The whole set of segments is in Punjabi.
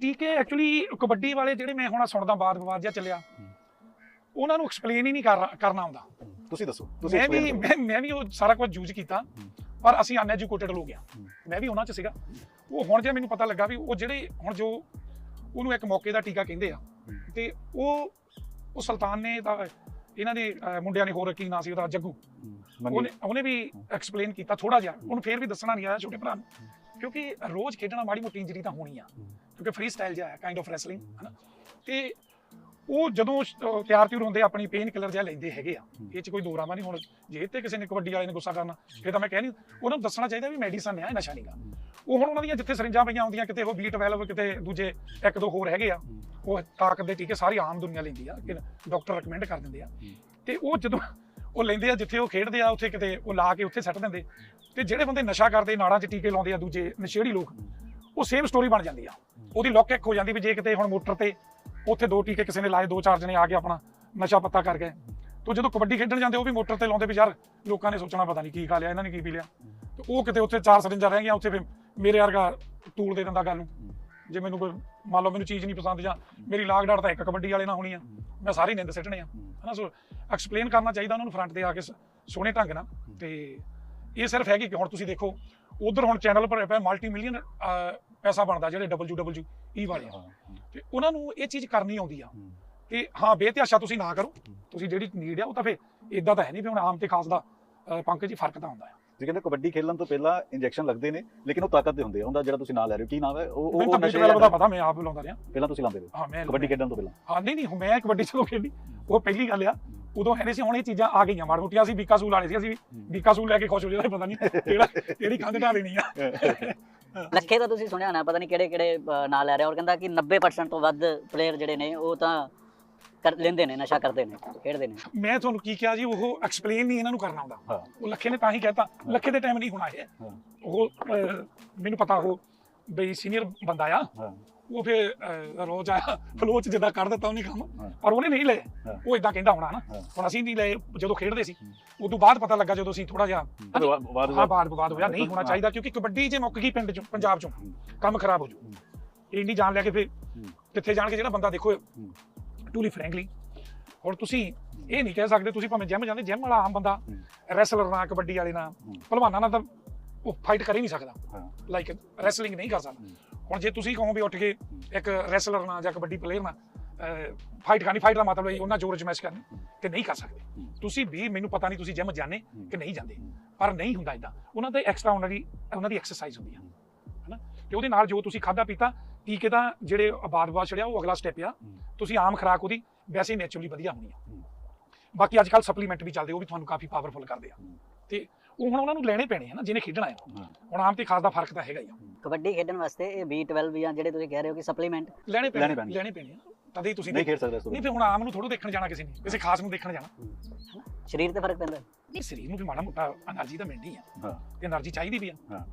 ਟੀਕੇ ਐਕਚੁਅਲੀ ਕਬੱਡੀ ਵਾਲੇ ਜਿਹੜੇ ਮੈਂ ਹੁਣ ਸੁਣਦਾ ਬਾਦ ਵਿਵਾਦ ਜਿਹਾ ਚੱਲਿਆ। ਉਹਨਾਂ ਨੂੰ ਐਕਸਪਲੇਨ ਹੀ ਨਹੀਂ ਕਰ ਕਰਨਾ ਆਉਂਦਾ ਤੁਸੀਂ ਦੱਸੋ ਤੁਸੀਂ ਮੈਂ ਵੀ। ਮੈਂ ਵੀ ਉਹ ਸਾਰਾ ਕੁਝ ਯੂਜ਼ ਕੀਤਾ। ਪਰ ਅਸੀਂ ਅਨਐਜੂਕੇਟਡ ਲੋਕ ਆ। ਮੈਂ ਵੀ ਉਹਨਾਂ ਚ ਸੀਗਾ ਉਹ ਹੁਣ ਜੇ ਮੈਨੂੰ ਪਤਾ ਲੱਗਾ ਵੀ ਉਹ ਜਿਹੜੇ ਹੁਣ ਜੋ ਉਹਨੂੰ ਇੱਕ ਮੌਕੇ ਦਾ ਟੀਕਾ ਕਹਿੰਦੇ ਆ। ਤੇ ਉਹ ਉਹ ਸੁਲਤਾਨ ਨੇ ਤਾਂ ਇਹਨਾਂ ਦੇ ਮੁੰਡਿਆਂ ਨੇ ਹੋਰ ਕੀ ਨਾਂ ਸੀ ਉਹਦਾ ਜੱਗੂ। ਉਹਨੇ ਉਹਨੇ ਵੀ ਐਕਸਪਲੇਨ ਕੀਤਾ ਥੋੜਾ ਜਿਹਾ ਉਹਨੂੰ ਫੇਰ ਵੀ ਦੱਸਣਾ ਨਹੀਂ ਆਇਆ ਛੋਟੇ ਭਰਾ ਨੂੰ ਕਿਉਂਕਿ ਰੋਜ਼ ਖੇਡਣਾ ਮਾੜੀ ਮੋਟੀ ਇੰਜਰੀ ਤਾਂ ਹੋਣੀ ਆ। ਕਿਉਂਕਿ ਫ੍ਰੀ ਸਟਾਈਲ ਜਿਹਾ ਹੈ ਕਾਈਂਡ ਆਫ ਰੈਸਲਿੰਗ ਹਨਾ ਤੇ ਉਹ ਜਦੋਂ ਤਿਆਰ ਤਿਉਰ ਹੁੰਦੇ ਆਪਣੀ ਪੇਨ ਕਿਲਰ ਜਿਹਾ ਲੈਂਦੇ ਹੈਗੇ ਆ। ਇਹ ਚ ਕੋਈ ਦੋਰਾਮਾ ਨਹੀਂ ਹੁਣ ਜੇ ਤੇ ਕਿਸੇ ਨੇ ਕਬੱਡੀ ਵਾਲੇ ਨੇ ਗੁੱਸਾ ਕਰਨਾ ਫਿਰ ਤਾਂ ਮੈਂ ਕਹਿ ਨਹੀਂ ਉਹਨਾਂ ਨੂੰ ਦੱਸਣਾ ਚਾਹੀਦਾ ਵੀ ਮੈਡੀਸਨ ਹੈ ਨਸ਼ਾ ਨਹੀਂਗਾ ਉਹ ਹੁਣ ਉਹਨਾਂ ਦੀਆਂ ਜਿੱਥੇ ਸਰਿੰਜਾਂ ਪਈਆਂ ਹੁੰਦੀਆਂ ਕਿਤੇ ਉਹ B12 ਕਿਤੇ ਦੂਜੇ ਇੱਕ ਦੋ ਹੋਰ ਹੈਗੇ ਆ। ਉਹ ਤਾਕਤ ਦੇ ਟੀਕੇ ਸਾਰੀ ਆਮ ਦੁਨੀਆ ਲੈਂਦੀ ਆ ਕਿ ਡਾਕਟਰ ਰეკਮੈਂਡ ਕਰ ਦਿੰਦੇ ਆ। ਤੇ ਉਹ ਜਦੋਂ ਉਹ ਲੈਂਦੇ ਆ ਜਿੱਥੇ ਉਹ ਖੇਡਦੇ ਆ, ਉੱਥੇ ਕਿਤੇ ਉਹ ਲਾ ਕੇ ਉੱਥੇ ਸੱਟ ਦਿੰਦੇ। ਤੇ ਜਿਹੜੇ ਬੰਦੇ ਨਸ਼ਾ ਕਰਦੇ, ਨਾੜਾਂ 'ਚ ਟੀਕੇ ਲਾਉਂਦੇ ਆ, ਦੂਜੇ ਨਸ਼ੇੜੀ ਲੋਕ, ਉਹ ਸੇਮ ਸਟੋਰੀ ਬਣ ਜਾਂਦੀ ਆ। ਉਹਦੀ ਲੁੱਕ ਇੱਕ ਹੋ ਜਾਂਦੀ ਵੀ ਜੇ ਕਿਤੇ ਹੁਣ ਮੋਟਰ ਤੇ ਉੱਥੇ ਦੋ ਟੀਕੇ ਕਿਸੇ ਨੇ ਲਾਏ, ਦੋ ਚਾਰ ਜਣੇ ਆ ਕੇ ਆਪਣਾ ਨਸ਼ਾ ਪੱਤਾ ਕਰ ਗਏ। ਤੇ ਜਦੋਂ ਕਬੱਡੀ ਖੇਡਣ ਜਾਂਦੇ, ਉਹ ਵੀ ਮੋਟਰ ਤੇ ਲਾਉਂਦੇ ਵੀ ਯਾਰ ਲੋਕਾਂ ਨੇ ਸੋਚਣਾ ਪਤਾ ਨਹੀਂ ਕੀ ਖਾ ਲਿਆ, ਇਹਨਾਂ ਨੇ ਕੀ ਪੀ ਲਿਆ। ਤੇ ਉਹ ਕਿਤੇ ਉੱਥੇ ਚਾਰ ਸਰਿੰਜਾਂ ਰਹਿ ਗਈਆਂ, ਉੱਥੇ ਫਿਰ ਮੇਰੇ ਵਰਗਾ ਟੂਲ ਦੇ ਦਿੰਦਾ ਗੱਲ ਨੂੰ। ਜੇ ਮੈਨੂੰ ਕੋਈ ਮੰਨ ਲਓ ਮੈਨੂੰ ਚੀਜ਼ ਨਹੀਂ ਪਸੰਦ ਜਾਂ ਮੇਰੀ ਲਾਗ ਡਾਟ ਤਾਂ ਇੱਕ ਕਬੱਡੀ ਵਾਲੇ ਨਾਲ ਹੋਣੀ ਆ। ਮੈਂ ਸਾਰੀ ਨਿੰਦ ਸਿੱਟਣੇ ਆ। ਹਨਾ ਸੋ ਐਕਸਪਲੇਨ ਕਰਨਾ ਚਾਹੀਦਾ ਉਹਨਾਂ ਨੂੰ ਫਰੰਟ ਤੇ ਆ ਕੇ ਸੋਹਣੇ ਢੰਗ ਨਾਲ। ਤੇ ਇਹ ਸਿਰਫ ਹੈਗੀ ਕਿ ਹੁਣ ਤੁਸੀਂ ਦੇਖੋ ਉਧਰ ਹੁਣ ਚੈਨਲ ਪਰ ਪਿਆ ਮਲਟੀ ਮਿਲੀਅਨ ਪੈਸਾ ਬਣਦਾ ਜਿਹੜੇ WWE ਵਾਲੇ ਆ। ਹਾਂ, ਹੂੰ, ਤੇ ਉਹਨਾਂ ਨੂੰ ਇਹ ਚੀਜ਼ ਕਰਨੀ ਆਉਂਦੀ ਆ। ਤੇ ਹਾਂ ਬੇਤਿਆਸ਼ਾ ਤੁਸੀਂ ਨਾ ਕਰੋ। ਤੁਸੀਂ ਜਿਹੜੀ ਨੀਡ ਆ ਉਹ ਤਾਂ ਫੇ ਇਦਾਂ ਤਾਂ ਹੈ ਨਹੀਂ ਵੀ ਹੁਣ ਆਮ ਤੇ ਖਾਸ ਦਾ ਪੰਕਜ ਜੀ ਫ਼ਰਕ ਤਾਂ ਹੁੰਦਾ ਆ। ਤੁਸੀਂ ਕਹਿੰਦੇ ਕਬੱਡੀ ਖੇਲਣ ਤੋਂ ਪਹਿਲਾਂ ਇੰਜੈਕਸ਼ਨ ਲੱਗਦੇ ਨੇ ਲੇਕਿਨ ਉਹ ਤਾਕਤ ਦੇ ਹੁੰਦੇ ਆ। ਉਹਦਾ ਜਿਹੜਾ ਤੁਸੀਂ ਨਾਂ ਲੈ ਰਹੇ ਹੋ ਕੀ ਨਾਮ ਹੈ? ਉਹ ਉਹ ਤਾਂ ਨਸ਼ੇ ਪਤਾ ਮੈਂ ਆਪ ਲਾਉਂਦਾ ਰਿਹਾ। ਪਹਿਲਾਂ ਤੁਸੀਂ ਲਾਉਂਦੇ ਰਹੇ। ਹਾਂ ਮੈਂ ਕਬੱਡੀ ਖੇਡਣ ਤੋਂ ਪਹਿਲਾਂ। ਹਾਂ ਨਹੀਂ ਨਹੀਂ ਮੈਂ ਕਬੱਡੀ ਚਲੋ ਖੇਡੀ। ਉਹ ਪਹਿਲੀ ਗੱਲ ਆ ਉਦੋਂ ਹੈ ਨਹੀਂ ਸੀ ਹੁਣ ਇਹ ਚੀਜ਼ਾਂ ਆ ਗਈਆਂ। ਮਾੜ ਮੋਟੀਆਂ ਅਸੀਂ ਬੀਕਾਸੂਲ ਵਾਲੇ ਸੀ ਅਸੀਂ ਵੀ ਬੀਕਾਸੂਲ ਲੈ ਕੇ ਖੁਸ਼ ਹੋ ਜਾਂਦੇ ਪਤਾ ਨਹੀਂ ਕਿਹੜਾ ਕਿਹੜੀ ਕੰਧ ਢਾ ਲੈਣੀ ਆ। ਲੱਖੇ ਦਾ ਤੁਸੀਂ ਸੁਣਿਆ ਹੋਣਾ ਪਤਾ ਨਹੀਂ ਕਿਹੜੇ ਕਿਹੜੇ ਨਾਂ ਲੈ ਰਿਹਾ। ਔਰ ਕਹਿੰਦਾ ਕਿ 90% ਤੋਂ ਵੱਧ ਪਲੇਅਰ ਜਿਹੜੇ ਨੇ ਉਹ ਤਾਂ ਕਰ ਲੈਂਦੇ ਨੇ ਨਸ਼ਾ ਕਰਦੇ ਨੇ ਖੇਡਦੇ ਨੇ। ਮੈਂ ਤੁਹਾਨੂੰ ਕੀ ਕਿਹਾ ਜੀ ਉਹ ਐਕਸਪਲੇਨ ਨਹੀਂ ਇਹਨਾਂ ਨੂੰ ਕਰਨਾ ਆਉਂਦਾ। ਉਹ ਲੱਖੇ ਨੇ ਤਾਂ ਹੀ ਕਹਿਤਾ ਲੱਖੇ ਦੇ ਟਾਈਮ ਨਹੀਂ ਹੋਣਾ ਇਹ। ਉਹ ਮੈਨੂੰ ਪਤਾ ਉਹ ਬਈ ਸੀਨੀਅਰ ਬੰਦਾ ਆ। ਉਹ ਫਿਰ ਰੋਜ਼ ਆ ਫਲੋ ਚ ਜਿੱਦਾਂ ਕਰ ਦਿੱਤਾ ਉਹਨੇ ਕੰਮ। ਪਰ ਉਹਨੇ ਨਹੀਂ ਲਏ। ਉਹ ਇਦਾਂ ਕਹਿੰਦਾ ਹੋਣਾ ਨਾ। ਹੁਣ ਅਸੀਂ ਨਹੀਂ ਲਏ ਜਦੋਂ ਖੇਡਦੇ ਸੀ। ਉਦੋਂ ਬਾਅਦ ਪਤਾ ਲੱਗਾ ਜਦੋਂ ਅਸੀਂ ਥੋੜਾ ਜਿਹਾ ਹਾਂ। ਬਾਦ ਵਿਵਾਦ ਹੋਇਆ। ਨਹੀਂ ਹੋਣਾ। ਚਾਹੀਦਾ ਕਿਉਂਕਿ ਕਬੱਡੀ ਜੇ ਮੁੱਕ ਗਈ ਪਿੰਡ ਚੋਂ ਪੰਜਾਬ ਚੋਂ ਕੰਮ ਖਰਾਬ ਹੋ ਜੂ। ਇਹ ਨਹੀਂ ਜਾਣ ਲਿਆ ਕਿ ਫਿਰ। ਕਿੱਥੇ ਜਾਣ ਕੇ ਜਿਹੜਾ ਬੰਦਾ ਦੇਖੋ। ਟੂਲੀ ਫ੍ਰੈਂਕਲੀ ਹੁਣ ਤੁਸੀਂ ਇਹ ਨਹੀਂ ਕਹਿ ਸਕਦੇ ਤੁਸੀਂ ਭਾਵੇਂ ਜਿਮ ਜਾਂਦੇ ਜਿਮ ਵਾਲਾ ਆਮ ਬੰਦਾ ਹੂੰ। ਰੈਸਲਰ ਨਾਲ ਕਬੱਡੀ ਵਾਲੇ ਨਾਲ ਹੂੰ। ਪਹਿਲਵਾਨਾਂ ਨਾਲ ਤਾਂ ਉਹ ਫਾਈਟ ਕਰ ਹੀ ਨਹੀਂ ਸਕਦਾ। ਹਾਂ। ਲਾਈਕ ਰੈਸਲਿੰਗ ਨਹੀਂ ਕਰ ਸਕਦਾ। ਹੁਣ ਜੇ ਤੁਸੀਂ ਕਹੋ ਵੀ ਉੱਠ ਕੇ ਇੱਕ ਰੈਸਲਰ ਨਾਲ ਜਾਂ ਕਬੱਡੀ ਪਲੇਅਰ ਨਾਲ ਫਾਈਟ ਕਰਨੀ ਫਾਈਟ ਦਾ ਮਤਲਬ ਹੈ ਉਹਨਾਂ ਜ਼ੋਰ ਜਮੈਸ਼ ਕਰਨੀ ਤੇ ਨਹੀਂ ਕਰ ਸਕਦੇ। ਹੂੰ। ਤੁਸੀਂ ਵੀ ਮੈਨੂੰ ਪਤਾ ਨਹੀਂ ਤੁਸੀਂ ਜਿਮ ਜਾਂਦੇ ਹੂੰ। ਕਿ ਨਹੀਂ ਜਾਂਦੇ। ਹੂੰ। ਪਰ ਨਹੀਂ ਹੁੰਦਾ ਇਦਾਂ ਉਹਨਾਂ ਦੇ ਐਕਸਟਰਾ ਉਹਨਾਂ ਦੀ ਉਹਨਾਂ ਦੀ ਐਕਸਰਸਾਈਜ਼ ਹੁੰਦੀ ਆ। ਹਨਾ? ਤੇ ਉਹਦੇ ਨਾਲ ਜੋ ਤੁਸੀਂ ਖਾਦਾ ਪੀਤਾ ਟੀਕੇ ਤਾਂ ਜਿਹੜੇ ਆਬਾਦ-ਬਾਦ ਛੜਿਆ ਉਹ ਅਗਲਾ ਸਟੈਪ ਆ। ਤੁਸੀਂ ਆਮ ਖਰਾਕ ਉਹਦੀ ਵੈਸੇ ਹੀ ਨੇਚਰਲੀ ਵਧੀਆ ਹੋਣੀ ਆ। ਬਾਕੀ ਅੱਜ ਕੱਲ ਸਪਲੀਮੈਂਟ ਵੀ ਚੱਲਦੇ ਉਹ ਵੀ ਤੁਹਾਨੂੰ ਕਾਫੀ ਪਾਵਰਫੁਲ ਕਰਦੇ ਆ। ਤੇ ਉਹ ਹੁਣ ਉਹਨਾਂ ਨੂੰ ਲੈਣੇ ਪੈਣੇ ਆ ਨਾ ਜਿਹਨੇ ਖੇਡਣਾ ਆ। ਹੁਣ ਆਮ ਤੇ ਖਾਸ ਦਾ ਫ਼ਰਕ ਤਾਂ ਹੈਗਾ ਹੀ ਆ। ਕਬੱਡੀ ਖੇਡਣ ਵਾਸਤੇ ਇਹ B12 ਜਾਂ ਜਿਹੜੇ ਤੁਸੀਂ ਕਹਿ ਰਹੇ ਹੋ ਕਿ ਸਪਲੀਮੈਂਟ ਲੈਣੇ ਪੈਣੇ ਲੈਣੇ ਪੈਣੇ ਆ। ਤਦ ਹੀ ਤੁਸੀਂ ਨਹੀਂ ਖੇਡ ਸਕਦੇ ਨਹੀਂ ਫਿਰ ਹੁਣ ਆਮ ਨੂੰ ਥੋੜਾ ਦੇਖਣ ਜਾਣਾ ਕਿਸੇ ਨੇ ਕਿਸੇ ਖਾਸ ਨੂੰ ਦੇਖਣ ਜਾਣਾ। ਸਰੀਰ ਤੇ ਫ਼ਰਕ ਪੈਂਦਾ। ਨਹੀਂ ਸਰੀਰ ਨੂੰ ਵੀ ਮਾੜਾ ਮੋਟਾ એનર્ਜੀ ਤਾਂ ਮਿਲਦੀ ਆ। ਹਾਂ। ਤੇ એનર્ਜੀ ਚਾਹੀਦੀ ਵੀ ਆ। ਹਾਂ।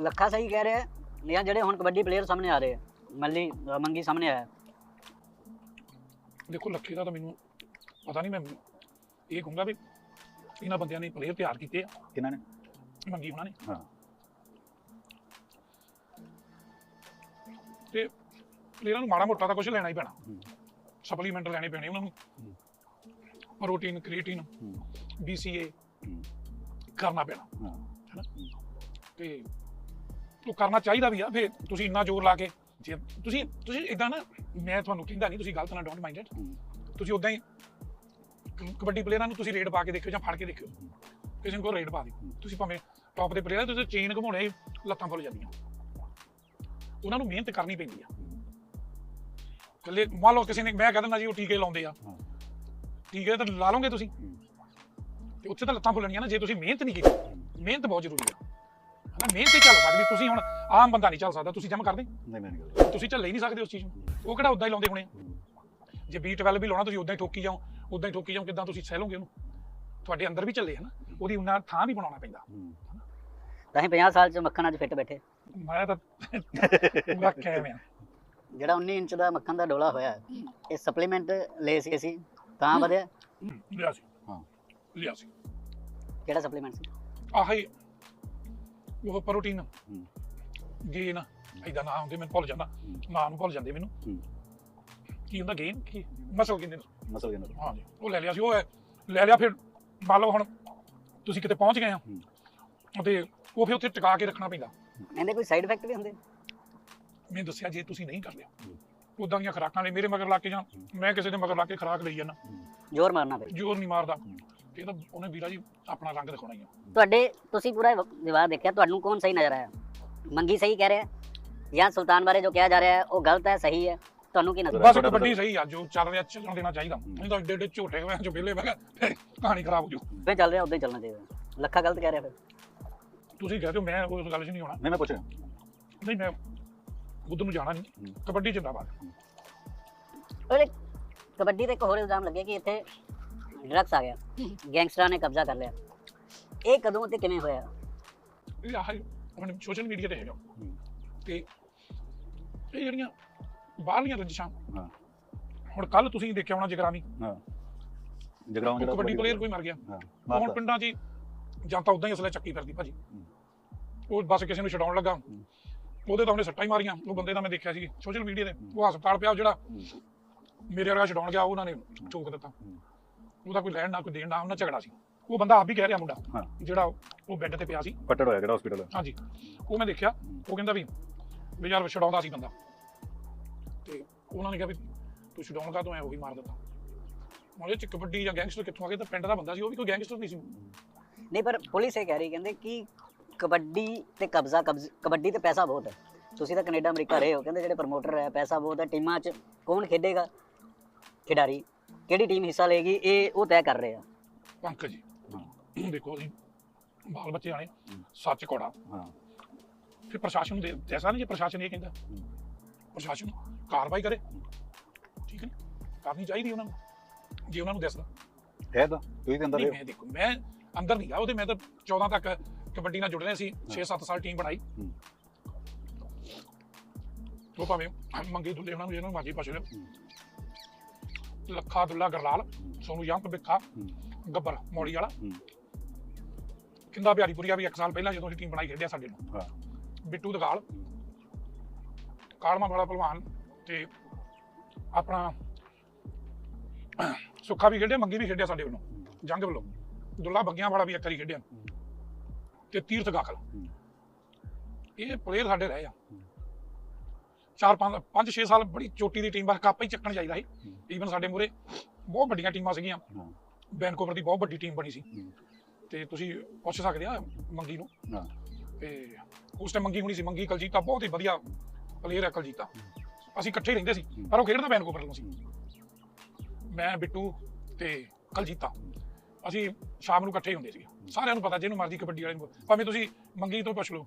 ਲੱਖਾ ਸਹੀ ਕਹਿ ਰਿਹਾ। ਜਾਂ ਜਿਹੜੇ ਹੁਣ ਕਬੱਡੀ ਪਲੇਅਰ ਸਾਹਮਣੇ ਆ ਰਹੇ ਆ ਮੱਲੀ ਅ, ਮੰਗੀ ਸਾਹਮਣੇ ਆਇਆ। ਦੇਖੋ ਲੱਖੇ ਦਾ ਤਾਂ ਮੈਨੂੰ ਪਤਾ ਨਹੀਂ ਮੈਂ ਇਹ ਕਹੂੰਗਾ ਵੀ ਇਹਨਾਂ ਬੰਦਿਆਂ ਨੇ ਪਲੇਅਰ ਤਿਆਰ ਕੀਤੇ ਆ। ਕਿਹਨਾਂ ਨੇ? ਮੰਗੀ ਉਹਨਾਂ ਨੇ। ਹਾਂ। ਤੇ ਪਲੇਅਰਾਂ ਨੂੰ ਮਾੜਾ ਮੋਟਾ ਤਾਂ ਕੁਝ ਲੈਣਾ ਹੀ ਪੈਣਾ। ਹੂੰ। ਸਪਲੀਮੈਂਟ ਲੈਣੇ ਪੈਣੇ ਉਹਨਾਂ ਨੂੰ। ਪ੍ਰੋਟੀਨ ਕ੍ਰੀਏਟਿਨ ਹੂੰ, BCA ਹੂੰ, ਕਰਨਾ ਪੈਣਾ। ਹਾਂ। ਹੈਨਾ? ਤੇ ਉਹ ਕਰਨਾ ਚਾਹੀਦਾ ਵੀ ਆ ਫਿਰ ਤੁਸੀਂ ਇੰਨਾ ਜ਼ੋਰ ਲਾ ਕੇ ਜੇ ਤੁਸੀਂ ਤੁਸੀਂ ਇਦਾਂ ਨਾ ਮੈਂ ਤੁਹਾਨੂੰ ਕਹਿੰਦਾ ਨਹੀਂ ਤੁਸੀਂ ਗਲਤ ਨਾ ਡੋਂਟ ਮਾਈਂਡ ਇਟ ਤੁਸੀਂ ਉਦਾਂ ਹੀ ਕਬੱਡੀ ਪਲੇਅਰਾਂ ਨੂੰ ਤੁਸੀਂ ਰੇਡ ਪਾ ਕੇ ਦੇਖਿਓ ਜਾਂ ਫੜ ਕੇ ਦੇਖਿਓ। ਕਿਸੇ ਨੂੰ ਕੋ ਰੇਡ ਪਾ ਦਿਓ ਤੁਸੀਂ ਭਾਵੇਂ ਟੌਪ ਦੇ ਪਲੇਅਰ ਤੁਸੀਂ ਚੇਨ ਘਮਾਉਣੇ ਲੱਤਾਂ ਫੁੱਲ ਜਾਂਦੀਆਂ। ਉਹਨਾਂ ਨੂੰ ਮਿਹਨਤ ਕਰਨੀ ਪੈਂਦੀ ਆ। ਕੱਲੇ ਮੰਨ ਲਓ ਕਿਸੇ ਨੇ ਮੈਂ ਕਹਿ ਦਿੰਦਾ ਜੀ ਉਹ ਟੀਕੇ ਲਾਉਂਦੇ ਆ। ਟੀਕੇ ਤਾਂ ਲਾ ਲਓਗੇ ਤੁਸੀਂ। ਤੇ ਉੱਥੇ ਤਾਂ ਲੱਤਾਂ ਫੁੱਲਣੀਆਂ ਨਾ ਜੇ ਤੁਸੀਂ ਮਿਹਨਤ ਨਹੀਂ ਕੀਤੀ। ਮਿਹਨਤ ਬਹੁਤ ਜ਼ਰੂਰੀ ਆ। ਹਨਾ ਮਿਹਨਤ ਹੀ ਚੱਲ ਸਕਦੀ ਤੁਸੀਂ ਹੁਣ ਆਮ ਬੰਦਾ ਨਹੀਂ ਚੱਲ ਸਕਦਾ ਤੁਸੀਂ ਜਮ ਕਰਦੇ? ਨਹੀਂ ਮੈਂ ਨਹੀਂ ਕਰਦਾ ਤੁਸੀਂ ਝੱਲੇ ਹੀ ਨਹੀਂ ਸਕਦੇ ਉਸ ਚੀਜ਼ ਨੂੰ। ਉਹ ਕਿਹੜਾ ਉਦਾਂ ਹੀ ਲਾਉਂਦੇ ਹੋਣੇ ਆ? ਜੇ B12 ਵੀ ਲਾਉਣਾ ਤੁਸੀਂ ਉਦਾਂ ਹੀ ਠੋਕੀ ਜਾਓ ਉਦਾਂ ਹੀ ਠੋਕੀ ਜਾਓ ਕਿਦਾਂ ਤੁਸੀਂ ਸਹਿ ਲਓਗੇ ਉਹਨੂੰ? ਤੁਹਾਡੇ ਅੰਦਰ ਵੀ ਚੱਲੇ ਹੈ ਨਾ ਉਹਦੀ ਉਹਨਾਂ ਥਾਂ ਵੀ ਬਣਾਉਣਾ ਪੈਂਦਾ। ਹੂੰ, ਤਾਂ ਹੀ 50 ਸਾਲ ਚ ਮੱਖਣ ਅੱਜ ਫਿੱਟ ਬੈਠੇ। ਮੈਂ ਤਾਂ ਪੂਰਾ ਕੈਮ ਆ। ਜਿਹੜਾ 19 ਇੰਚ ਦਾ ਮੱਖਣ ਦਾ ਡੋਲਾ ਹੋਇਆ ਹੈ, ਇਹ ਸਪਲੀਮੈਂਟ ਲੈ ਸੀ ਅਸੀਂ ਤਾਂ ਵਧਿਆ? ਲਿਆ ਸੀ। ਹਾਂ। ਲਿਆ ਸੀ। ਕਿਹੜਾ ਸਪਲੀਮੈਂਟ ਸੀ? ਆਹੀ ਉਹ ਪ੍ਰੋਟੀਨ। ਗੇਨ ਐਦਾਂ ਨਾਂ ਹੁੰਦੇ ਮੈਨੂੰ ਭੁੱਲ ਜਾਂਦਾ। ਨਾਂ ਨੂੰ ਭੁੱਲ ਜਾਂਦੇ ਮੈਨੂੰ। ਕੀ ਹੁੰਦਾ ਗੇਮ ਕੀ? ਮਸਲ ਕਹਿੰਦੇ ਨੇ ਮਸਲ ਗੇਨਰ ਹਾਂਜੀ ਉਹ ਲੈ ਲਿਆ ਸੀ ਉਹ ਹੈ, ਲੈ ਲਿਆ ਫਿਰ ਮੰਨ ਲਓ ਹੁਣ ਤੁਸੀਂ ਕਿਤੇ ਪਹੁੰਚ ਗਏ ਆ ਹੂੰ। ਤੇ ਉਹ ਫਿਰ ਉੱਥੇ ਟਿਕਾ ਕੇ ਰੱਖਣਾ ਪੈਂਦਾ। ਇਹਦੇ ਕੋਈ ਸਾਈਡ ਇਫੈਕਟ ਵੀ ਹੁੰਦੇ? ਮੈਨੂੰ ਦੱਸਿਆ ਜੇ ਤੁਸੀਂ ਨਹੀਂ ਕਰਦੇ ਹੂੰ। ਉਦਾਂ ਦੀਆਂ ਖੁਰਾਕਾਂ ਨੇ ਮੇਰੇ ਮਗਰ ਲਾ ਕੇ ਜਾਂ ਮੈਂ ਕਿਸੇ ਦੇ ਮਗਰ ਲਾ ਕੇ ਖੁਰਾਕ ਲਈ ਜਾਂਦਾ। ਜ਼ੋਰ ਮਾਰਨਾ ਪਏ ਜ਼ੋਰ ਨਹੀਂ ਮਾਰਦਾ। ਇਹ ਤਾਂ ਉਹਨੇ ਵੀਰਾ ਜੀ ਆਪਣਾ ਰੰਗ ਦਿਖਾਉਣਾ ਹੀ ਆ। ਤੁਹਾਡੇ ਤੁਸੀਂ ਪੂਰਾ ਵਿ- ਵਿਵਾਦ ਦੇਖਿਆ ਤੁਹਾਨੂੰ ਕੌਣ ਸਹੀ ਨਜ਼ਰ ਆਇਆ? ਮੰਗੀ ਸਹੀ ਕਹਿ ਰਿਹਾ ਹੈ? ਜਾਂ ਸੁਲਤਾਨ ਬਾਰੇ ਜੋ ਕਿਹਾ ਜਾ ਰਿਹਾ ਹੈ ਉਹ ਗਲਤ ਹੈ ਸਹੀ ਹੈ? ਤੁਹਾਨੂੰ ਕੀ ਨਜ਼ਰ ਬਸ ਤੁਹਾਡਾ ਕਬੱਡੀ ਸਹੀ ਆ ਜੋ ਚੱਲ ਰਿਹਾ ਚੱਲਣ ਦੇਣਾ ਚਾਹੀਦਾ। ਨਹੀਂ ਤਾਂ ਏਡੇ ਏਡੇ ਝੋਟੇ ਹੋਏ ਜੋ ਵਿਹਲੇ ਬਗਾ ਕਹਾਣੀ ਖਰਾਬ ਹੋ ਜੂ। ਜਿਵੇਂ ਚੱਲ ਰਿਹਾ ਉਦਾਂ ਹੀ ਚੱਲਣਾ ਚਾਹੀਦਾ। ਲੱਖਾ ਗਲਤ ਕਹਿ ਰਿਹਾ ਫਿਰ। ਤੁਸੀਂ ਕਹਦੇ ਹੋ ਮੈਂ ਉਸ ਗੱਲ 'ਚ ਨਹੀਂ ਆਉਣਾ। ਨਹੀਂ ਮੈਂ ਪੁੱਛ ਰਿਹਾ। ਨਹੀਂ ਮੈਂ ਉਧਰ ਨੂੰ ਜਾਣਾ ਨਹੀਂ। ਕਬੱਡੀ ਜਿੰਦਾਬਾਦ। ਇੱਕ ਕਬੱਡੀ ਤੇ ਇੱਕ ਹੋਰ ਇਲਜ਼ਾਮ ਲੱਗਿਆ ਕਿ ਇੱਥੇ ਡਰੱਗਸ ਆ ਗਿਆ। ਗੈਂਗਸਟਰਾਂ ਨੇ ਕਬਜ਼ਾ ਕਰ ਲਿਆ। ਇਹ ਕਦੋਂ ਤੇ ਕਿਵੇਂ ਹੋਇਆ? ਇਹ ਆਹ ਆਪਣੇ ਸੋਸ਼ਲ ਮੀਡੀਆ ਤੇ ਹੈਗਾ। ਤੇ ਇਹ ਜਿਹੜੀਆਂ ਬਾਹਰਲੀਆਂ ਰੰਜਿਸ਼ਾਂ ਹਾਂ। ਹੁਣ ਕੱਲ ਤੁਸੀਂ ਦੇਖਿਆ ਹੋਣਾ ਜਗਰਾਵੀ ਹਾਂ। ਜਗਰਾਉਂ ਜਿਹੜਾ ਕਬੱਡੀ ਪਲੇਅਰ ਕੋਈ ਮਰ ਗਿਆ। ਹਾਂ ਹੁਣ ਪਿੰਡਾਂ 'ਚ ਜਾਂ ਤਾਂ ਉਦਾਂ ਹੀ ਅਸਲੇ ਚੱਕੀ ਫਿਰਦੀ ਭਾਜੀ। ਉਹ ਬਸ ਕਿਸੇ ਨੂੰ ਛਡਾਉਣ ਲੱਗਾ। ਉਹਦੇ ਤਾਂ ਉਹਨੇ ਸੱਟਾਂ ਹੀ ਮਾਰੀਆਂ। ਉਹ ਬੰਦੇ ਦਾ ਮੈਂ ਦੇਖਿਆ ਸੀ ਸੋਸ਼ਲ ਮੀਡੀਆ ਤੇ। ਉਹ ਹਸਪਤਾਲ ਪਿਆ ਜਿਹੜਾ। ਮੇਰੇ ਵਰਗਾ ਛਡਾਉਣ ਗਿਆ ਉਹਨਾਂ ਨੇ ਠੋਕ ਦਿੱਤਾ। ਉਹਦਾ ਕੋਈ ਲੈਣ ਨਾ ਕੋਈ ਦੇਣ ਨਾ ਉਹਨਾਂ ਝਗੜਾ ਸੀ। ਉਹ ਬੰਦਾ ਆਪ ਹੀ ਕਹਿ ਰਿਹਾ ਮੁੰਡਾ ਹਾਂ। ਜਿਹੜਾ ਉਹ ਬੈੱਡ ਤੇ ਪਿਆ ਸੀ। ਪੱਟੜ ਹੋਇਆ ਕਿਹੜਾ ਹਸਪੀਟਲ ਹਾਂਜੀ। ਉਹ ਮੈਂ ਦੇਖਿਆ ਉਹ ਕਹਿੰਦਾ ਵੀ ਵੀ ਯਾਰ ਛਡਾਉਂਦਾ ਸੀ ਬੰਦਾ। ਤੇ ਉਹਨਾਂ ਨੇ ਕਿਹਾ ਵੀ ਤੂੰ ਛਡਾਉਣ ਕਾ ਤੂੰ ਐ ਉਹੀ ਮਾਰ ਦਿੱਤਾ ਉਹਦੇ ਚ ਕਬੱਡੀ ਜਾਂ ਗੈਂਗਸਟਰ ਕਿੱਥੋਂ ਆ ਗਏ ਤਾਂ ਪਿੰਡ ਦਾ ਬੰਦਾ ਸੀ ਉਹ ਵੀ ਕੋਈ ਗੈਂਗਸਟਰ ਨਹੀਂ ਸੀ। ਨਹੀਂ ਪਰ ਪੁਲਿਸ ਇਹ ਕਹਿ ਰਹੀ ਕਹਿੰਦੇ ਕਿ ਕਬੱਡੀ ਤੇ ਕਬਜ਼ਾ ਕਬਜ਼- ਕਬੱਡੀ ਤੇ ਪੈਸਾ ਬਹੁਤ ਹੈ। ਤੁਸੀਂ ਤਾਂ ਕੈਨੇਡਾ ਅਮਰੀਕਾ ਰਹੇ ਹੋ ਕਹਿੰਦੇ ਜਿਹੜੇ ਪ੍ਰਮੋਟਰ ਹੈ ਪੈਸਾ ਬਹੁਤ ਹੈ ਟੀਮਾਂ 'ਚ ਕੌਣ ਖੇਡੇਗਾ? ਖਿਡਾਰੀ। ਕਿਹੜੀ ਟੀਮ ਹਿੱਸਾ ਲਏਗੀ ਇਹ ਉਹ ਤੈਅ ਕਰ ਰਹੇ ਆ। ਪੰਕਜ ਜੀ। ਹਾਂ ਦੇਖੋ ਜੀ ਬਾਲ ਬੱਚੇ ਆਣੇ ਸੱਚ ਕੋੜਾ ਹਾਂ। ਫਿਰ ਪ੍ਰਸ਼ਾਸਨ ਨੂੰ ਦੇ ਐਸਾ ਨਹੀਂ ਜੇ ਪ੍ਰਸ਼ਾਸਨ ਇਹ ਕਹਿੰਦਾ ਪ੍ਰਸ਼ਾਸਨ ਕਾਰਵਾਈ ਕਰੇ। ਠੀਕ ਹੈ? ਕਰਨੀ ਚਾਹੀਦੀ ਉਹਨਾਂ ਨੂੰ। ਜੇ ਉਹਨਾਂ ਨੂੰ ਦੱਸਦਾ। ਹੈ ਤਾਂ ਤੁਸੀਂ ਤੇ ਅੰਦਰ ਮੈਂ ਦੇਖੋ ਮੈਂ ਅੰਦਰ ਨਹੀਂ ਗਿਆ। ਉਹਦੇ ਮੈਂ ਤਾਂ 14 ਤੱਕ ਕਬੱਡੀ ਨਾਲ ਜੁੜਨੇ ਸੀ 6-7 ਸਾਲ ਟੀਮ ਬਣਾਈ। ਹੂੰ। ਉਹ ਭਾਵੇਂ ਮੰਗੀ ਦੁੱਲੇ ਉਹਨਾਂ ਨੂੰ ਜਿਹਨਾਂ ਨੂੰ ਮਾਜੀ ਪੁੱਛ ਲਿਓ ਲੱਖਾ ਦੁੱਲਾ ਗਰਲਾਲ ਸੋਨੂ ਜੰਪ ਬਿੱਖਾ। ਗੱਬਰ ਮੋੜੀ ਵਾਲਾ। ਕਿੰਦਾ ਬਿਹਾਰੀਪੁਰੀਆ ਵੀ ਇੱਕ ਸਾਲ ਪਹਿਲਾਂ ਜਦੋਂ ਅਸੀਂ ਟੀਮ ਬਣਾਈ ਖੇਡਿਆ ਸਾਡੇ ਨੂੰ ਹਾਂ। ਬਿੱਟੂ ਦਗਾਲ ਕਾਲਮਾ ਵਾਲਾ ਪਹਿਲਵਾਨ ਤੇ ਆਪਣਾ ਸੁੱਖਾ ਵੀ ਖੇਡਿਆ ਮੰਗੀ ਵੀ ਖੇਡਿਆ ਸਾਡੇ ਵੱਲੋਂ ਜੰਗ ਵੱਲੋਂ। ਦੁੱਲਾ ਬੱਗਿਆਂ ਵਾਲਾ ਵੀ ਇੱਕ ਵਾਰੀ ਖੇਡਿਆ। ਤੇ ਤੀਰਥ ਗਾਖਲ। ਇਹ ਪਲੇਅਰ ਸਾਡੇ ਰਹੇ ਆ। ਚਾਰ ਪੰਜ ਪੰਜ 6 ਸਾਲ ਬੜੀ ਚੋਟੀ ਦੀ ਟੀਮ ਬਸ ਕੱਪ ਹੀ ਚੱਕਣ ਚਾਹੀਦਾ ਸੀ। ਈਵਨ ਸਾਡੇ ਮੂਰੇ ਬਹੁਤ ਵੱਡੀਆਂ ਟੀਮਾਂ ਸੀਗੀਆਂ। ਵੈਨਕੂਵਰ ਦੀ ਬਹੁਤ ਵੱਡੀ ਟੀਮ ਬਣੀ ਸੀ। ਤੇ ਤੁਸੀਂ ਪੁੱਛ ਸਕਦੇ ਆ ਮੰਗੀ ਨੂੰ। ਤੇ ਉਸ ਟਾਈਮ ਮੰਗੀ ਹੋਣੀ ਸੀ। ਮੰਗੀ ਕਲਜੀਤਾ ਬਹੁਤ ਹੀ ਵਧੀਆ ਪਲੇਅਰ ਹੈ ਕਲਜੀਤਾ ਅਸੀਂ ਇਕੱਠੇ ਰਹਿੰਦੇ ਸੀ ਪਰ ਉਹ ਖੇਡਦਾ ਵੈਨਕੂਵਰ ਨੂੰ ਸੀ। ਮੈਂ ਬਿੱਟੂ ਤੇ ਕਲਜੀਤਾ ਅਸੀਂ ਸ਼ਾਮ ਨੂੰ ਇਕੱਠੇ ਹੁੰਦੇ ਸੀ ਸਾਰਿਆਂ ਨੂੰ ਪਤਾ ਜਿਹਨੂੰ ਮਰਜ਼ੀ ਕਬੱਡੀ ਵਾਲੇ ਨੂੰ। ਭਾਵੇਂ ਤੁਸੀਂ ਮੰਗੀ ਤੋਂ ਪੁੱਛ ਲਓ।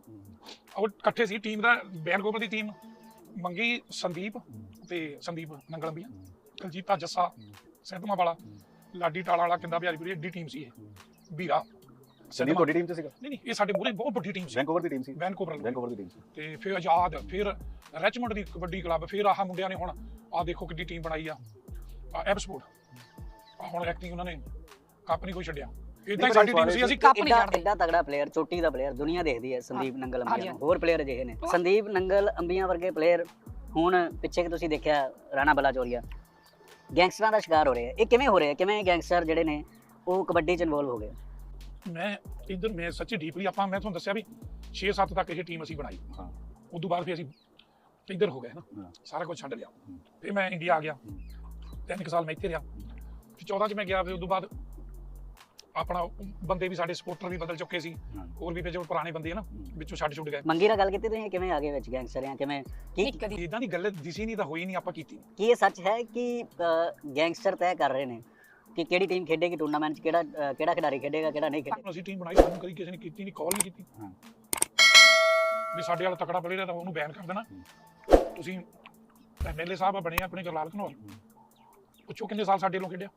ਉਹ ਇਕੱਠੇ ਸੀ ਟੀਮ ਦਾ ਵੈਨਕੂਵਰ ਦੀ ਟੀਮ ਮੰਗੀ ਸੰਦੀਪ ਤੇ ਸੰਦੀਪ ਨੰਗਲੰਬੀਆ ਕਲਜੀਤਾ ਜੱਸਾ ਸੈਂਧਮਾ ਵਾਲਾ ਲਾਡੀ ਟਾਲਾ ਵਾਲਾ ਕਿੰਦਾ ਬਿਹਾਰੀਪੁਰੀ ਏਡੀ ਟੀਮ ਸੀ ਇਹ। ਵੀਰਾ। ਸੰਦੀਪ ਤੁਹਾਡੀ ਟੀਮ ਤੇ ਸੀਗਾ? ਨਹੀਂ ਨਹੀਂ ਇਹ ਸਾਡੇ ਮੂਰੇ ਬਹੁਤ ਵੱਡੀ ਟੀਮ ਸੀ। ਵੈਂਕੂਵਰ ਦੀ ਟੀਮ ਸੀ। ਵੈਂਕੂਵਰ ਦੀ ਟੀਮ ਸੀ। ਤੇ ਫਿਰ ਆਜ਼ਾਦ ਫਿਰ ਰੈਚਮੰਡ ਦੀ ਕਬੱਡੀ ਕਲੱਬ ਫਿਰ ਆਹ ਮੁੰਡਿਆਂ ਨੇ ਹੁਣ ਆਹ ਦੇਖੋ ਕਿੱਡੀ ਟੀਮ ਬਣਾਈ ਆ। ਐਪ ਸਪੋਰਟ ਹੁਣ ਐਕਟਿੰਗ ਉਹਨਾਂ ਨੇ ਕੱਪ ਨਹੀਂ ਕੋਈ ਛੱਡਿਆ। ਇਦਾਂ ਹੀ ਸਾਡੀ ਟੀਮ ਸੀ ਅਸੀਂ ਕੱਪ ਨਹੀਂ ਛੱਡਦੇ। ਇੱਡਾ ਤਗੜਾ ਪਲੇਅਰ ਚੋਟੀ ਦਾ ਪਲੇਅਰ ਦੁਨੀਆ ਦੇਖਦੀ ਹੈ ਸੰਦੀਪ ਨੰਗਲ ਅੰਬੀਆਂ ਹੋਰ ਪਲੇਅਰ ਅਜਿਹੇ ਨੇ। ਸੰਦੀਪ ਨੰਗਲ ਅੰਬੀਆਂ ਵਰਗੇ ਪਲੇਅਰ ਹੁਣ ਪਿੱਛੇ ਕਿ ਤੁਸੀਂ ਦੇਖਿਆ ਰਾਣਾ ਬਲਾਚੌਰੀਆ। ਗੈਂਗਸਟਰਾਂ ਦਾ ਸ਼ਿਕਾਰ ਹੋ ਰਹੇ ਆ। ਇਹ ਕਿਵੇਂ ਹੋ ਰਿਹਾ ਕਿਵੇਂ ਗੈਂਗਸਟਰ ਜਿਹੜੇ ਨੇ ਉਹ ਕਬੱਡੀ ਚ ਇਨਵੋਲਵ ਹੋ ਗਏ? ਮੈਂ ਇਧਰ ਮੈਂ ਸੱਚੀ ਡੀਪਲੀ ਆਪਾਂ ਮੈਂ ਤੁਹਾਨੂੰ ਦੱਸਿਆ ਵੀ 6-7 ਤੱਕ ਇਹ ਟੀਮ ਅਸੀਂ ਬਣਾਈ। ਹਾਂ। ਉਦੋਂ ਬਾਅਦ ਫਿਰ ਅਸੀਂ ਇੱਧਰ ਹੋ ਗਏ ਨਾ। ਸਾਰਾ ਕੁਝ ਛੱਡ ਲਿਆ। ਫਿਰ ਮੈਂ ਇੰਡੀਆ ਆ ਗਿਆ। ਤਿੰਨ ਸਾਲ ਮੈਂ ਇੱਥੇ ਰਿਹਾ। ਫਿਰ 14 ਚ ਮੈਂ ਗਿਆ ਫਿਰ ਉਦੋਂ ਬਾਅਦ ਆਪਣਾ ਬੰਦੇ ਵੀ ਸਾਡੇ ਸਪੋਰਟਰ ਵੀ ਬਦਲ ਚੁੱਕੇ ਸੀ। ਹੋਰ ਵੀ ਜੋ ਪੁਰਾਣੇ ਬੰਦੇ ਆ ਨਾ ਵਿੱਚੋਂ ਛੱਡ ਛੁੱਟ ਗਏ। ਮੰਗੀ ਨਾਲ ਗੱਲ ਕੀਤੀ ਤੁਸੀਂ? ਕਿਵੇਂ ਆ ਗਏ ਵਿੱਚ ਗੈਂਗਸਟਰ ਜਾਂ ਕਿਵੇਂ ਕੀ ਇਦਾਂ ਦੀ ਗੱਲ ਦਿਸੀ ਨਹੀਂ ਤਾਂ ਹੋਈ ਨਹੀਂ ਆਪਾਂ ਕੀਤੀ ਕੀ ਇਹ ਸੱਚ ਹੈ ਕਿ ਗੈਂਗਸਟਰ ਤੈਅ ਕਰ ਰਹੇ ਨੇ? ਕਿ ਕਿਹੜੀ ਟੀਮ ਖੇਡੇਗੀ ਟੂਰਨਾਮੈਂਟ 'ਚ? ਕਿਹੜਾ ਕਿਹੜਾ ਖਿਡਾਰੀ ਖੇਡੇਗਾ ਕਿਹੜਾ ਨਹੀਂ ਖੇਡੇਗਾ? ਅਸੀਂ ਟੀਮ ਬਣਾਈ ਸਾਨੂੰ ਕਦੀ ਕਿਸੇ ਨੇ ਕੀਤੀ ਨਹੀਂ ਕਾਲ ਨਹੀਂ ਕੀਤੀ। ਹਾਂ। ਵੀ ਸਾਡੇ ਵਾਲਾ ਤਕੜਾ ਪਲੇਅਰ ਹੈ ਤਾਂ ਉਹਨੂੰ ਬੈਨ ਕਰ ਦੇਣਾ। ਤੁਸੀਂ ਐਮਐਲਏ ਸਾਹਿਬ ਬਣੇ ਆ ਆਪਣੇ ਜਰਲਾਲ ਘਨੌਰ। ਪੁੱਛੋ ਕਿੰਨੇ ਸਾਲ ਸਾਡੇ ਵੱਲੋਂ ਖੇਡਿਆ।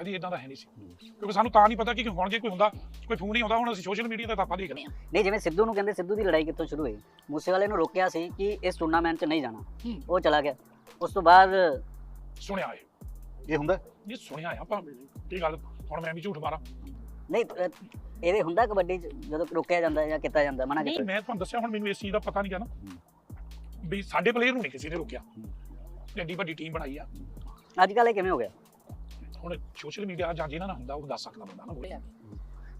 ਕਦੀ ਇਦਾਂ ਦਾ ਹੈ ਨਹੀਂ ਸੀ। ਕਿਉਂਕਿ ਸਾਨੂੰ ਤਾਂ ਨਹੀਂ ਪਤਾ ਕਿ ਹੁਣ ਜੇ ਕੋਈ ਹੁੰਦਾ ਕੋਈ ਫੋਨ ਨਹੀਂ ਆਉਂਦਾ ਹੁਣ ਅਸੀਂ ਸੋਸ਼ਲ ਮੀਡੀਆ ਤੇ ਤਾਂ ਆਪਾਂ ਦੇਖਦੇ ਹਾਂ। ਨਹੀਂ ਜਿਵੇਂ ਸਿੱਧੂ ਨੂੰ ਕਹਿੰਦੇ ਸਿੱਧੂ ਦੀ ਲੜਾਈ ਕਿੱਥੋਂ ਸ਼ੁਰੂ ਹੋਈ? ਮੂਸੇਵਾਲੇ ਨੂੰ ਰੋਕਿਆ ਸੀ ਕਿ ਇਸ ਟੂਰਨਾਮੈਂਟ 'ਚ ਨਹੀਂ ਜਾਣਾ। ਹੂੰ। ਉਹ ਚਲਾ ਗਿਆ। ਉਸ ਤੋਂ ਬਾਅਦ ਸੁਣਿਆ ਇਹ? ਇਹ ਹੁੰਦਾ? ਇਹ ਸੁਣਿਆ ਆ ਆਪਾਂ। ਇਹ ਗੱਲ ਹੁਣ ਮੈਂ ਵੀ ਝੂਠ ਮਾਰਾਂ। ਨਹੀਂ ਇਹਦੇ ਹੁੰਦਾ ਕਬੱਡੀ 'ਚ ਜਦੋਂ ਰੋਕਿਆ ਜਾਂਦਾ ਜਾਂ ਕੀਤਾ ਜਾਂਦਾ ਮਨਾ ਨਹੀਂ ਕੀਤਾ? ਮੈਂ ਤੁਹਾਨੂੰ ਦੱਸਿਆ ਹੁਣ ਮੈਨੂੰ ਇਸ ਚੀਜ਼ ਦਾ ਪਤਾ ਨਹੀਂ ਨਾ। ਵੀ ਸਾਡੇ ਪਲੇਅਰ ਨੂੰ ਨਹੀਂ ਕਿਸੇ ਨੇ ਰੋਕਿਆ। ਐਡੀ ਵੱਡੀ ਟੀਮ ਬਣਾਈ ਆ। ਅੱਜ ਕੱਲ੍ਹ ਇਹ ਕਿਵੇਂ ਹੋ ਗਿਆ? ਹੁਣ ਸੋਸ਼ਲ ਮੀਡੀਆ ਜਾਂ ਜਿਹਨਾਂ ਨਾਲ ਹੁੰਦਾ ਉਹ ਦੱਸ ਸਕਦਾ ਬੰਦਾ ਨਾ ਕੋਈ।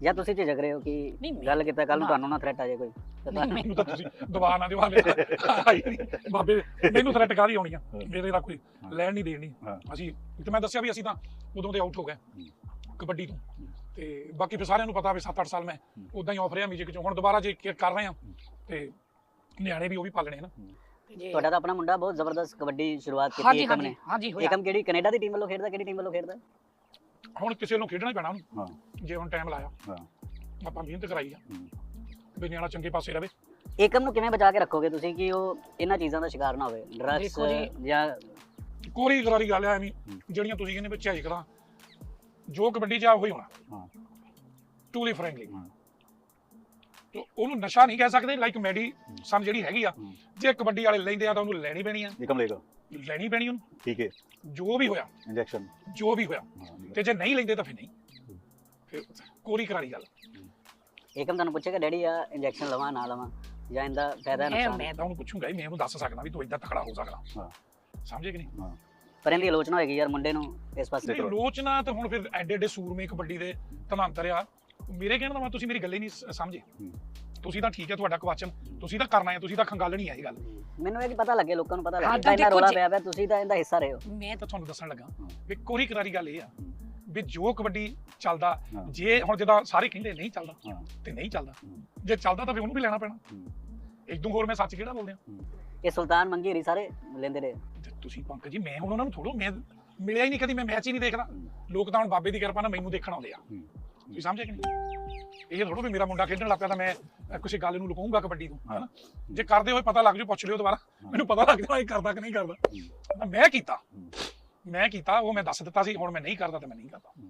ਜਾਂ ਤੁਸੀਂ ਝਿਜਕ ਰਹੇ ਹੋ ਕਿ ਗੱਲ ਕੀਤਾ ਕੱਲ ਨੂੰ ਨਾ। ਤੁਹਾਨੂੰ ਨਾ ਥ੍ਰੈਟ ਆ ਜਾਏ ਕੋਈ। ਮੈਨੂੰ ਤਾਂ ਤੁਸੀਂ ਨਾ ਦਿਵਾ ਲੈ ਆਈ ਨੀ। ਬਾਬੇ ਮੈਨੂੰ ਥ੍ਰੈਟ ਕਾਦੀ ਆਉਣੀ ਆ? ਮੇਰੇ ਦਾ ਕੋਈ ਲੈਣ ਨਹੀਂ ਦੇਣੀ। ਅਸੀਂ ਤੇ ਮੈਂ ਦੱਸਿਆ ਵੀ ਅਸੀਂ ਤਾਂ ਉਦੋਂ ਦੇ ਆਊਟ ਹੋ ਗਏ। ਕਬੱਡੀ ਤੋਂ। ਤੇ ਬਾਕੀ ਫਿਰ ਸਾਰਿਆਂ ਨੂੰ ਪਤਾ ਵੀ 7-8 ਸਾਲ ਮੈਂ ਉਦਾਂ ਹੀ ਆਫ ਰਿਹਾ ਮਿਊਜ਼ਿਕ ਚੋਂ। ਹੁਣ ਦੁਬਾਰਾ ਜੇ ਕਰ ਰਹੇ ਆ ਤੇ ਨਿਆਣੇ ਵੀ ਉਹ ਵੀ ਪਾਲਣੇ ਨਾ। ਜੇ- ਤੁਹਾਡਾ ਤਾਂ ਆਪਣਾ ਮੁੰਡਾ ਬਹੁਤ ਜ਼ਬਰਦਸਤ ਕਬੱਡੀ ਸ਼ੁਰੂਆਤ ਹਾਂਜੀ ਕੀਤੀ ਏਕਮ ਹਾਂਜੀ ਨੇ। ਹਾਂਜੀ ਹੋਇਆ। ਏਕਮ ਕਿਹੜੀ ਕੈਨੇਡਾ ਦੀ ਟੀਮ ਵੱਲੋਂ ਖੇਡਦਾ ਕਿਹੜੀ ਟੀਮ ਵੱਲੋਂ ਖੇਡਦਾ? ਹੁਣ ਕਿਸੇ ਨੂੰ ਖੇਡਣਾ ਹੀ ਪੈਣਾ ਉਹਨੂੰ। ਹਾਂ। ਜੇ ਹੁਣ ਟਾਈਮ ਲਾਇਆ। ਹਾਂ। ਆਪਾਂ ਮਿਹਨਤ ਕਰਾਈ ਆ। ਹੂੰ। ਵੀ ਨਿਆਣਾ ਚੰਗੇ ਪਾਸੇ ਰਵੇ। ਏਕਮ ਨੂੰ ਕਿਵੇਂ ਬਚਾ ਕੇ ਰੱਖੋਗੇ ਤੁਸੀਂ ਕਿ ਉਹ ਇਹਨਾਂ ਚੀਜ਼ਾਂ ਦਾ ਸ਼ਿਕਾਰ ਨਾ ਹੋਵੇ? ਡਰੱਗਸ ਦੇਖੋ ਜੀ- ਜਾਂ ਕੋਰੀ ਕਰਾਰੀ ਗੱਲ ਆ ਐਵੇਂ ਜਿਹੜੀਆਂ ਤੁਸੀਂ ਕਹਿੰਦੇ ਵਿੱਚ ਝਾਈ ਕਰਾਂ ਜੋ ਕਬੱਡੀ ਚ ਆ ਉਹੀ ਹੋਣਾ। ਹਾਂ। ਟੂਲੀ ਫਰੈਂਕਲੀ ਹਾਂ। ਤੋ ਉਹਨੂੰ ਨਸ਼ਾ ਨਹੀਂ ਕਹਿ ਸਕਦੇ ਲਾਈਕ ਮੈਡੀ ਸਮ ਜਿਹੜੀ ਹੈਗੀ ਆ। ਜੇ ਕਬੱਡੀ ਵਾਲੇ ਲੈਂਦੇ ਆ ਤਾਂ ਉਹਨੂੰ ਲੈਣੀ ਪੈਣੀ ਆ। ਏਕਮ ਲੇਗਾ। ਲੈਣੀ ਪੈਣੀ ਉਹਨੂੰ। ਠੀਕ ਹੈ। ਜੋ ਵੀ ਹੋਇਆ। ਇੰਜੈਕਸ਼ਨ ਜੋ ਵੀ ਹੋਇਆ। ਤੇ ਜੇ ਨਹੀਂ ਲੈਂਦੇ ਤਾਂ ਫਿਰ ਨਹੀਂ। ਫਿਰ ਕੋਰੀ ਕਰਾਰੀ ਗੱਲ। ਏਕਮ ਤੁਹਾਨੂੰ ਪੁੱਛੇਗਾ ਡੈਡੀ ਆ ਇੰਜੈਕਸ਼ਨ ਲਵਾਂ ਨਾ ਲਵਾਂ? ਜਾਂ ਇਹਦਾ ਫਾਇਦਾ ਮੈਂ ਨੁਕਸਾਨ? ਮੈਂ ਤਾਂ ਉਹਨੂੰ ਪੁੱਛੂੰਗਾ ਹੀ ਮੈਂ ਉਹਨੂੰ ਦੱਸ ਸਕਦਾ ਵੀ ਤੂੰ ਇਦਾਂ ਤਕੜਾ ਹੋ ਸਕਦਾ। ਹਾਂ। ਸਮਝੇ ਕਿ ਨਹੀਂ? ਪਰ ਇਹਦੀ ਆਲੋਚਨਾ ਹੋਏਗੀ ਯਾਰ ਮੁੰਡੇ ਨੂੰ ਇਸ ਪਾਸੇ। ਨਹੀਂ ਲੋਚਨਾ ਤਾਂ ਹੁਣ ਫਿਰ ਐਡੇ ਐਡੇ ਸੂਰਮੇ ਕਬੱਡੀ ਦੇ ਧਨਾਂਤਰ ਆ। ਮੇਰੇ ਕਹਿਣ ਦਾ ਮਤਲਬ ਤੁਸੀਂ ਮੇਰੀ ਗੱਲ ਹੀ ਨਹੀਂ ਸ- ਸਮਝੇ। ਤੁਸੀਂ ਤਾਂ ਠੀਕ ਹੈ ਤੁਹਾਡਾ ਕੁਐਸਚਨ ਤੁਸੀਂ ਤਾਂ ਕਰਨਾ ਹੈ ਤੁਸੀਂ ਤਾਂ ਖੰਗਾਲਣੀ ਹੈ ਇਹ ਗੱਲ। ਮੈਨੂੰ ਇਹ ਜੀ ਪਤਾ ਲੱਗੇ ਲੋਕਾਂ ਨੂੰ ਪਤਾ ਹਾਂ, ਲੱਗੇ ਤਾਂ ਇੰਨਾ ਦੇਖੋ ਰੋਲਾ ਜੀ- ਪਿਆ ਪਿਆ ਤੁਸੀਂ ਤਾਂ ਇਹਦਾ ਹਿੱਸਾ ਰਹੇ ਹੋ। ਮੈਂ ਤਾਂ ਤੁਹਾਨੂੰ ਦੱਸਣ ਲੱਗਾ ਵੀ ਕੋਰੀ ਕਰਾਰੀ ਗੱਲ ਇਹ ਆ ਵੀ ਜੋ ਕਬੱਡੀ ਚੱਲਦਾ ਹਾਂ। ਜੇ ਹੁਣ ਜਿੱਦਾਂ ਸਾਰੇ ਕਹਿੰਦੇ ਨਹੀਂ ਚੱਲਦਾ ਹਾਂ। ਤੇ ਨਹੀਂ ਚੱਲਦਾ। ਹੂੰ। ਜੇ ਚੱਲਦਾ ਤਾਂ ਫਿਰ ਉਹਨੂੰ ਵੀ ਲੈਣਾ ਪੈਣਾ। ਹੂੰ। ਇਦੋਂ ਹੋਰ ਮੈਂ ਸੱਚ ਕਿਹੜਾ ਬੋਲਦੇ ਆ ਇਹ ਸੁਲਤਾਨ ਮੰਗੀਰੀ ਸਾਰੇ ਲੈਂਦੇ ਰਹੇ। ਤੇ ਤੁਸੀਂ ਪੰਕਜ ਜੀ ਮੈਂ ਹੁਣ ਉਹਨਾਂ ਨੂੰ ਥੋੜੋ ਮੈਂ ਮਿਲਿਆ ਹੀ ਨਹੀਂ ਕਦੀ ਮੈਂ ਮੈਚ ਹੀ ਨਹੀਂ ਦੇਖਦਾ। ਲੋਕ ਤਾਂ ਹੁਣ ਬਾਬੇ ਦੀ ਕਿਰਪਾ ਨਾਲ ਮੈਨੂੰ ਦੇਖਣ ਆਉਂਦੇ ਆ। ਹੂੰ। ਤੁਸੀਂ ਸਮਝੇ ਕਿ ਨਹੀਂ? ਇਹ ਥੋੜੋ ਵੀ ਮੇਰਾ ਮੁੰਡਾ ਖੇਡਣ ਲੱਗ ਪਿਆ ਤਾਂ ਮੈਂ ਅ, ਕਿਸੇ ਗੱਲ ਨੂੰ ਲੁਕਾਉਂਗਾ ਕਬੱਡੀ ਤੋਂ ਹਨਾ? ਜੇ ਕਰਦੇ ਹੋਏ ਪਤਾ ਲੱਗ ਜੂ ਪੁੱਛ ਲਿਓ ਦੁਬਾਰਾ। ਮੈਨੂੰ ਪਤਾ ਲੱਗ ਜਾਣਾ ਇਹ ਕਰਦਾ ਕਿ ਨਹੀਂ ਕਰਦਾ। ਤਾਂ ਮੈਂ ਕੀਤਾ। ਮੈਂ ਕੀਤਾ ਉਹ ਮੈਂ ਦੱਸ ਦਿੱਤਾ ਸੀ ਹੁਣ ਮੈਂ ਨਹੀਂ ਕਰਦਾ ਤਾਂ ਮੈਂ ਨਹੀਂ ਕਰਦਾ।